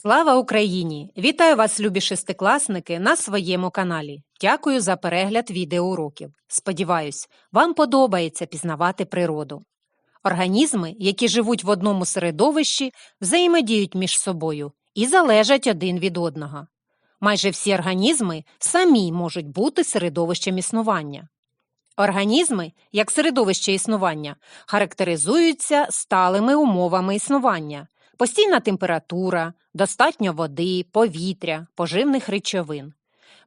Слава Україні! Вітаю вас, любі шестикласники, на своєму каналі. Дякую за перегляд відеоуроків. Сподіваюсь, вам подобається пізнавати природу. Організми, які живуть в одному середовищі, взаємодіють між собою і залежать один від одного. Майже всі організми самі можуть бути середовищем існування. Організми, як середовище існування, характеризуються сталими умовами існування, постійна температура, достатньо води, повітря, поживних речовин.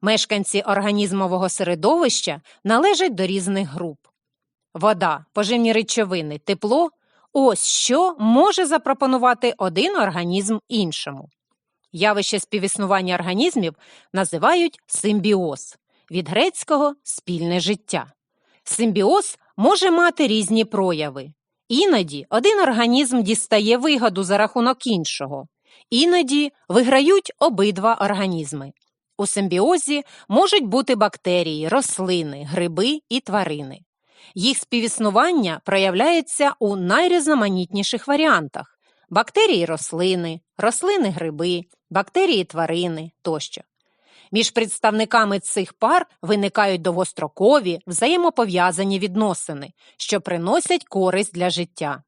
Мешканці організмового середовища належать до різних груп. Вода, поживні речовини, тепло ось що може запропонувати один організм іншому. Явище співіснування організмів називають симбіоз від грецького спільне життя. Симбіоз може мати різні прояви. Іноді один організм дістає вигоду за рахунок іншого, іноді виграють обидва організми. У симбіозі можуть бути бактерії, рослини, гриби і тварини. Їх співіснування проявляється у найрізноманітніших варіантах: бактерії рослини, рослини гриби, бактерії тварини тощо. Між представниками цих пар виникають довгострокові взаємопов'язані відносини, що приносять користь для життя.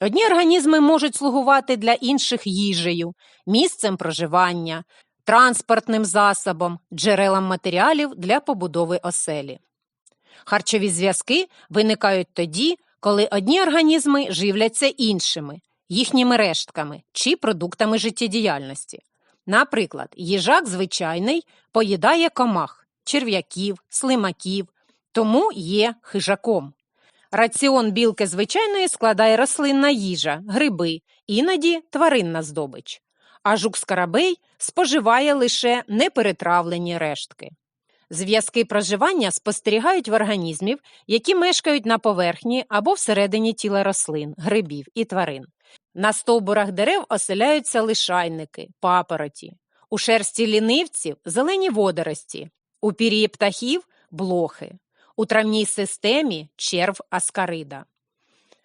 Одні організми можуть слугувати для інших їжею, місцем проживання, транспортним засобом, джерелом матеріалів для побудови оселі. Харчові зв'язки виникають тоді, коли одні організми живляться іншими, їхніми рештками чи продуктами життєдіяльності. Наприклад, їжак звичайний поїдає комах, черв'яків, слимаків, тому є хижаком. Раціон білки звичайної складає рослинна їжа, гриби, іноді тваринна здобич. А жук-скарабей споживає лише неперетравлені рештки. Зв'язки проживання спостерігають в організмів, які мешкають на поверхні або всередині тіла рослин, грибів і тварин. На стовбурах дерев оселяються лишайники, папороті, у шерсті лінивців зелені водорості, у пір'ї птахів блохи, у травній системі черв аскарида.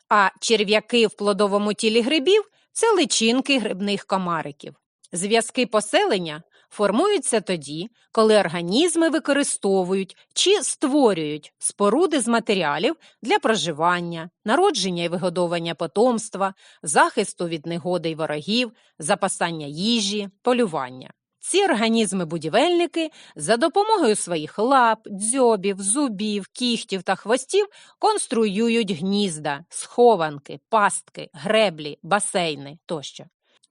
А черв'яки в плодовому тілі грибів це личинки грибних комариків. Зв'язки поселення формуються тоді, коли організми використовують чи створюють споруди з матеріалів для проживання, народження і вигодовування потомства, захисту від негоди й ворогів, запасання їжі, полювання. Ці організми-будівельники за допомогою своїх лап, дзьобів, зубів, кігтів та хвостів конструюють гнізда, схованки, пастки, греблі, басейни тощо.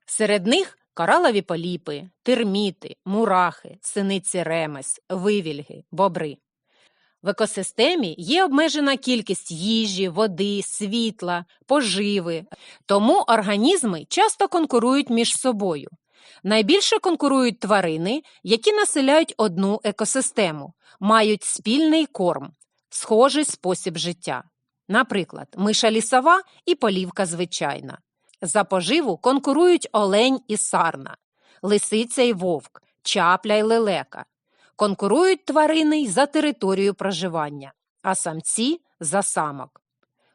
Серед них коралові поліпи, терміти, мурахи, синиці ремес, вивільги, бобри. В екосистемі є обмежена кількість їжі, води, світла, поживи, тому організми часто конкурують між собою. Найбільше конкурують тварини, які населяють одну екосистему, мають спільний корм, схожий спосіб життя. Наприклад, миша лісова і полівка звичайна. За поживу конкурують олень і сарна, лисиця і вовк, чапля й лелека. Конкурують тварини й за територію проживання, а самці за самок.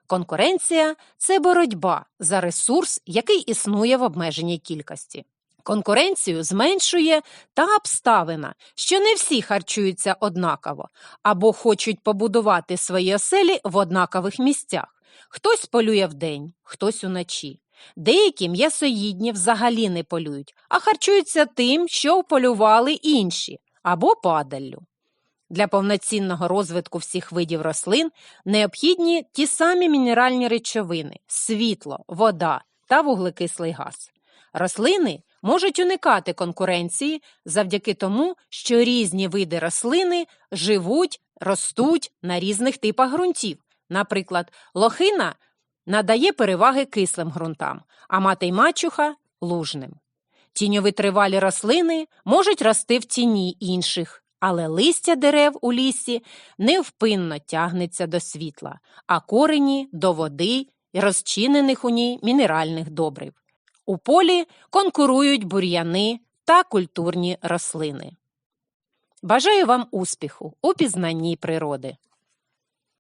Конкуренція це боротьба за ресурс, який існує в обмеженій кількості. Конкуренцію зменшує та обставина, що не всі харчуються однаково або хочуть побудувати свої оселі в однакових місцях. Хтось полює вдень, хтось уночі. Деякі м'ясоїдні взагалі не полюють, а харчуються тим, що полювали інші або падаллю. Для повноцінного розвитку всіх видів рослин необхідні ті самі мінеральні речовини світло, вода та вуглекислий газ. Рослини можуть уникати конкуренції завдяки тому, що різні види рослини живуть, ростуть на різних типах ґрунтів. Наприклад, лохина надає переваги кислим ґрунтам, а мати й мачуха лужним. Тіньовитривалі рослини можуть рости в тіні інших, але листя дерев у лісі невпинно тягнеться до світла, а корені до води і розчинених у ній мінеральних добрив. У полі конкурують бур'яни та культурні рослини. Бажаю вам успіху у пізнанні природи.